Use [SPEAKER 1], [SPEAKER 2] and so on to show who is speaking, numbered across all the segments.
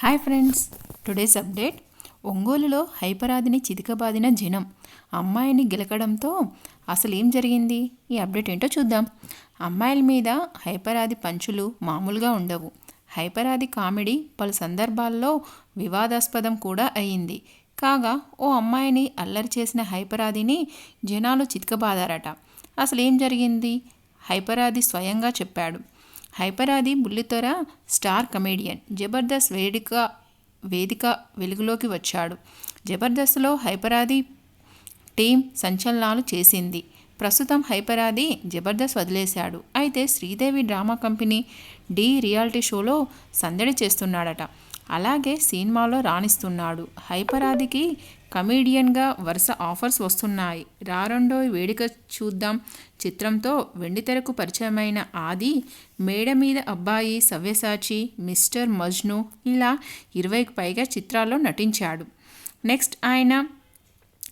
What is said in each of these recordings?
[SPEAKER 1] Hi friends today's update ఒంగోలులో హైపరాధిని చితికబాదిన జనం అమ్మాయిని గెలకడంతో అసలు ఏం జరిగింది? ఈ అప్డేట్ ఏంటో చూద్దాం. అమ్మాయిల మీద హైపరాది పంచులు మామూలుగా ఉండవు. హైపరాది కామెడీ పలు సందర్భాల్లో వివాదాస్పదం కూడా అయ్యింది. కాగా ఓ అమ్మాయిని అల్లరి చేసిన హైపరాదిని జనాలు చితకబాదారట. అసలు ఏం జరిగింది? హైపరాది స్వయంగా చెప్పాడు. హైపరాది బుల్లితెర స్టార్ కమేడియన్ జబర్దస్త్ వేదిక వేదిక వెలుగులోకి వచ్చాడు. జబర్దస్త్లో హైపరాది టీం సంచలనాలు చేసింది. ప్రస్తుతం హైపరాది జబర్దస్త్ వదిలేశాడు. అయితే Sridevi drama company D reality షోలో సందడి చేస్తున్నాడట. అలాగే సినిమాలో రాణిస్తున్నాడు. హైపరాదికి కమీడియన్గా వరుస ఆఫర్స్ వస్తున్నాయి. రారండో వేడుక చూద్దాం. చిత్రంతో వెండితెరకు పరిచయమైన ఆది మేడ మీద అబ్బాయి సవ్యసాచి మిస్టర్ మజ్ను ఇలా ఇరవైకి పైగా చిత్రాల్లో నటించాడు. నెక్స్ట్ ఆయన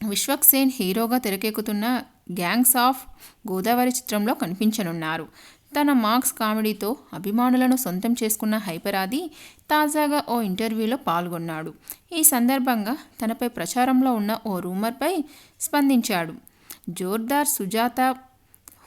[SPEAKER 1] విశ్వక్ సేన్ హీరోగా తెరకెక్కుతున్న గ్యాంగ్స్ ఆఫ్ గోదావరి చిత్రంలో కనిపించనున్నారు. తన మార్క్స్ కామెడీతో అభిమానులను సొంతం చేసుకున్న హైపరాది తాజాగా ఓ ఇంటర్వ్యూలో పాల్గొన్నాడు. ఈ సందర్భంగా తనపై ప్రచారంలో ఉన్న ఓ రూమర్పై స్పందించాడు. జోర్దార్ సుజాత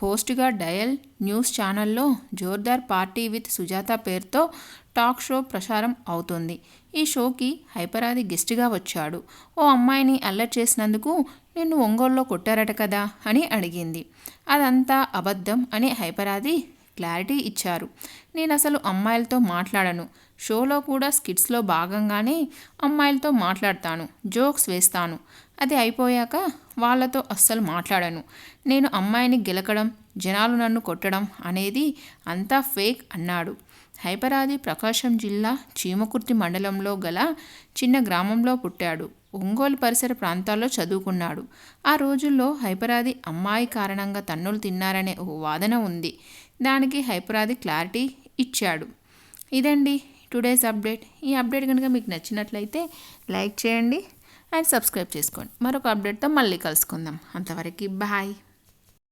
[SPEAKER 1] హోస్ట్గా డయల్ న్యూస్ ఛానల్లో జోర్దార్ పార్టీ విత్ సుజాత పేరుతో టాక్ షో ప్రసారం అవుతుంది. ఈ షోకి హైపరాది గెస్ట్గా వచ్చాడు. ఓ అమ్మాయిని అల్లరి చేసినందుకు నిన్ను ఒంగోల్లో కొట్టారట కదా అని అడిగింది. అదంతా అబద్ధం అని హైపరాది క్లారిటీ ఇచ్చారు. నేను అసలు అమ్మాయిలతో మాట్లాడను. షోలో కూడా స్కిట్స్లో భాగంగానే అమ్మాయిలతో మాట్లాడతాను. జోక్స్ వేస్తాను. అది అయిపోయాక వాళ్ళతో అస్సలు మాట్లాడను. నేను అమ్మాయిని గెలకడం జనాలు నన్ను కొట్టడం అనేది అంతా ఫేక్ అన్నాడు. హైపరాది ప్రకాశం జిల్లా చీమకుర్తి మండలంలో గల చిన్న గ్రామంలో పుట్టాడు. ఒంగోలు పరిసర ప్రాంతాల్లో చదువుకున్నాడు. ఆ రోజుల్లో హైపరాది అమ్మాయి కారణంగా తన్నులు తిన్నారనే ఓ వాదన ఉంది. దానికి హైపరాది క్లారిటీ ఇచ్చాడు. ఇదండి టుడేస్ అప్డేట్. ఈ అప్డేట్ కనుక మీకు నచ్చినట్లయితే లైక్ చేయండి అండ్ సబ్స్క్రైబ్ చేసుకోండి. మరొక అప్డేట్తో మళ్ళీ కలుసుకుందాం. అంతవరకు బాయ్.